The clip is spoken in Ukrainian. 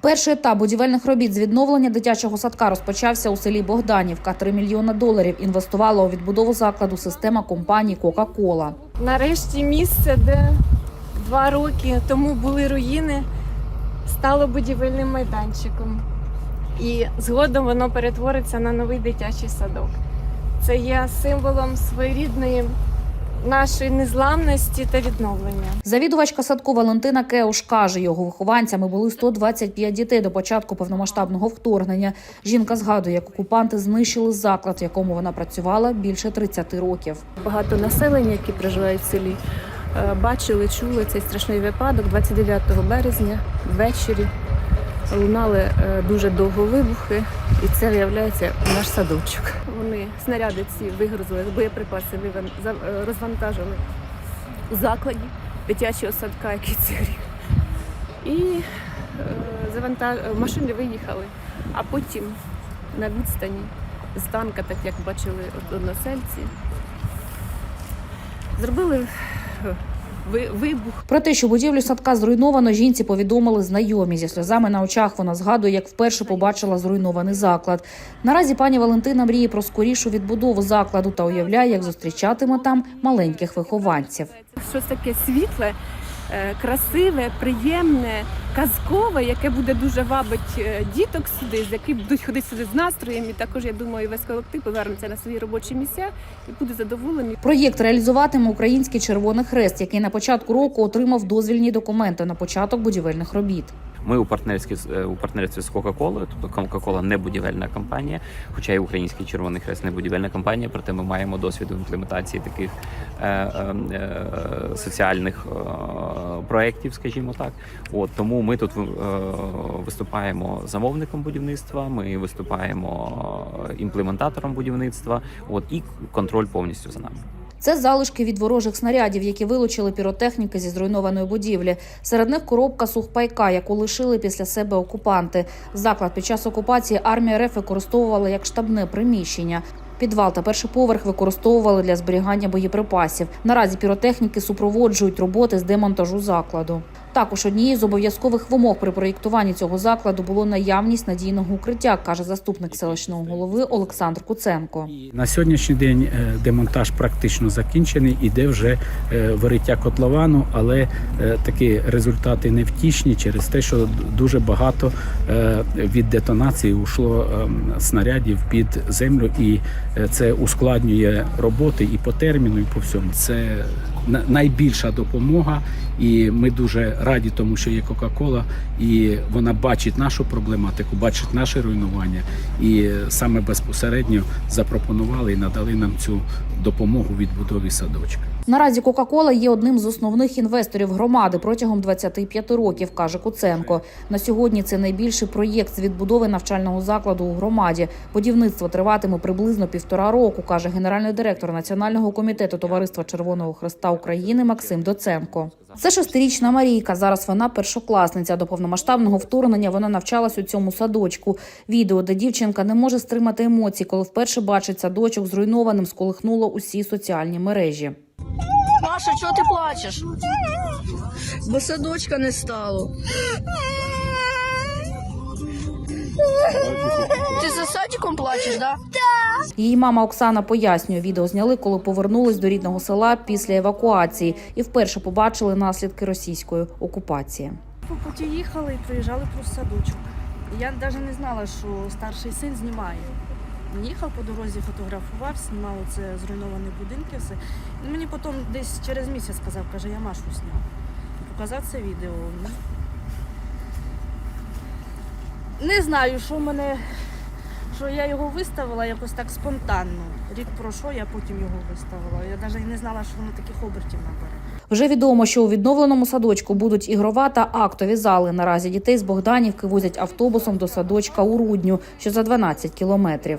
Перший етап будівельних робіт з відновлення дитячого садка розпочався у селі Богданівка. 3 мільйони доларів інвестувала у відбудову закладу система компанії Кока-Кола. Нарешті місце, де два роки тому були руїни, стало будівельним майданчиком. І згодом воно перетвориться на новий дитячий садок. Це є символом своєрідної нашої незламності та відновлення. Завідувачка садку Валентина Кеуш каже, його вихованцями були 125 дітей до початку повномасштабного вторгнення. Жінка згадує, як окупанти знищили заклад, в якому вона працювала більше 30 років. багато населення, які проживають в селі, е, бачили, чули цей страшний випадок 29 березня ввечері. Лунали е, дуже довго вибухи, і це виявляється наш садочок. Вони снаряди ці вигрузили, боєприпаси е, розвантажили у закладі дитячого садка, який це рік. І е, завантаж... машини виїхали, а потім на відстані з танка, так як бачили односельці, зробили вибух. Про те, що будівлю садка зруйновано, жінці повідомили знайомі. Зі сльозами на очах вона згадує, як вперше побачила зруйнований заклад. Наразі пані Валентина мріє про скорішу відбудову закладу та уявляє, як зустрічатиме там маленьких вихованців. Щось таке світле, е, красиве, приємне, казкове, яке буде дуже вабить е, діток сюди, з які будуть ходити сюди з настроєм. І також я думаю, весь колектив повернеться на свої робочі місця і буде задоволений. Проєкт реалізуватиме Український Червоний Хрест, який на початку року отримав дозвільні документи на початок будівельних робіт. Ми у партнерстві е, у партнерстві з Кока-Колою, тобто Кока-Кола не будівельна компанія, хоча і Український Червоний Хрест не будівельна компанія, проте ми маємо досвід у імплементації таких е, е, е, соціальних е, проєктів, скажімо так. От тому ми тут е, виступаємо замовником будівництва, ми виступаємо е, імплементатором будівництва, от і контроль повністю за нами. Це залишки від ворожих снарядів, які вилучили піротехніки зі зруйнованої будівлі. Серед них коробка сухпайка, яку лишили після себе окупанти. Заклад під час окупації армія РФ використовувала як штабне приміщення. Підвал та перший поверх використовували для зберігання боєприпасів. Наразі піротехніки супроводжують роботи з демонтажу закладу. Також однією з обов'язкових вимог при проєктуванні цього закладу було наявність надійного укриття, каже заступник селищного голови Олександр Куценко. На сьогоднішній день е, демонтаж практично закінчений, іде вже е, вириття котловану, але е, такі результати невтішні через те, що дуже багато від детонації ушло ем, снарядів під землю, і це ускладнює роботи і по терміну, і по всьому. Це на- найбільша допомога, і ми дуже раді, тому що є Кока-Кола, і вона бачить нашу проблематику, бачить наше руйнування, і саме безпосередньо запропонували і надали нам цю допомогу відбудові садочка. Наразі Кока-Кола є одним з основних інвесторів громади протягом 25 років, каже Куценко. На сьогодні це найбільший проєкт з відбудови навчального закладу у громаді. Будівництво триватиме приблизно півтора року, каже генеральний директор Національного комітету Товариства Червоного Хреста України Максим Доценко. Це шестирічна Марійка. Зараз вона першокласниця. До повномасштабного вторгнення вона навчалась у цьому садочку. Відео, де дівчинка не може стримати емоцій, коли вперше бачить садочок зруйнованим, сколихнуло усі соціальні мережі. Маша, чого ти плачеш? Бо садочка не стало. Ти за садиком плачеш, да? Її мама Оксана пояснює, відео зняли, коли повернулись до рідного села після евакуації і вперше побачили наслідки російської окупації. По путі їхали і проїжджали про садочок. Я навіть не знала, що старший син знімає. Він їхав по дорозі, фотографував, знімав це зруйновані будинки. Все. І мені потім десь через місяць сказав, каже, я Машу зняв. Показав це відео. Ну, Не знаю, що мене. Що я його виставила якось так спонтанно. Рік пройшов, я потім його виставила. Я навіть не знала, що воно таких обертів набере. Вже відомо, що у відновленому садочку будуть ігрова та актові зали. Наразі дітей з Богданівки возять автобусом до садочка у Рудню, що за 12 кілометрів.